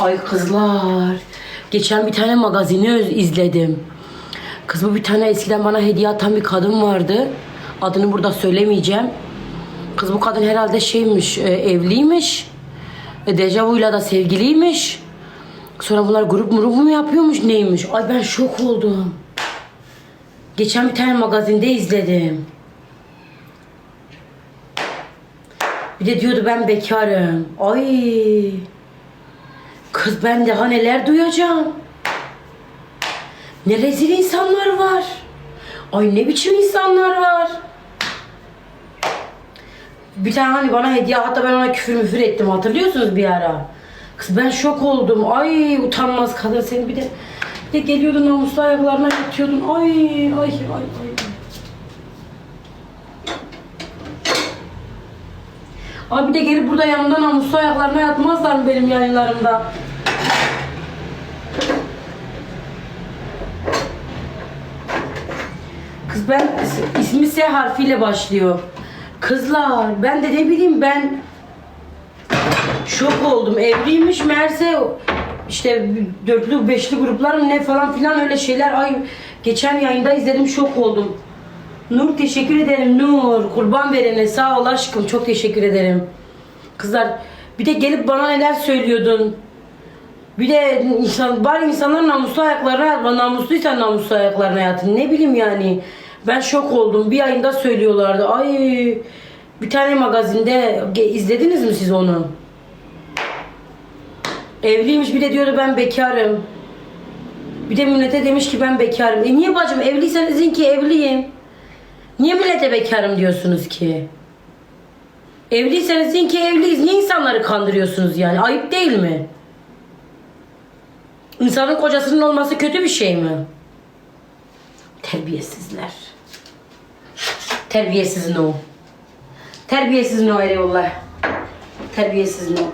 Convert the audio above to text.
Ay kızlar. Geçen bir tane magazini izledim. Kız bu bir tane eskiden bana hediye atan bir kadın vardı. Adını burada söylemeyeceğim. Kız bu kadın herhalde şeymiş, e, evliymiş. E, Dejavu'yla da sevgiliymiş. Sonra bunlar grup murup mu yapıyormuş neymiş? Ay ben şok oldum. Geçen bir tane magazinde izledim. Bir de diyordu ben bekarım. Ay. Kız ben daha neler duyacağım. Ne rezil insanlar var. Ay ne biçim insanlar var. Bir tane hani bana hediye hatta ben ona küfür müfür ettim hatırlıyorsunuz bir ara. Kız ben şok oldum. Ay utanmaz kadın seni bir de bir de geliyordun namuslu ayaklarına yatıyordun. Ay ay ay ay. Abi bir de gelip burada yanımda namuslu ayaklarına yatmazlar mı benim yayınlarımda? Kız ben is- ismi S harfiyle başlıyor. Kızlar ben de ne bileyim ben şok oldum. Evliymiş meğerse işte dörtlü beşli gruplar mı ne falan filan öyle şeyler. Ay geçen yayında izledim şok oldum. Nur teşekkür ederim Nur. Kurban verene sağ ol aşkım. Çok teşekkür ederim. Kızlar bir de gelip bana neler söylüyordun. Bir de insan, bari insanların namuslu ayaklarına. Namusluysan namuslu ayaklarına yatın. Ne bileyim yani. Ben şok oldum. Bir ayında söylüyorlardı. Ay bir tane magazinde izlediniz mi siz onu? Evliymiş bir de diyordu ben bekarım. Bir de millete demiş ki ben bekarım. E niye bacım evliyseniz deyin ki evliyim. Niye millete bekarım diyorsunuz ki? Evliyseniz deyin ki evliyiz. Niye insanları kandırıyorsunuz yani? Ayıp değil mi? İnsanın kocasının olması kötü bir şey mi? Terbiyesizler. Terbiyesiz no. Terbiyesiz no eyvallah. Terbiyesiz no.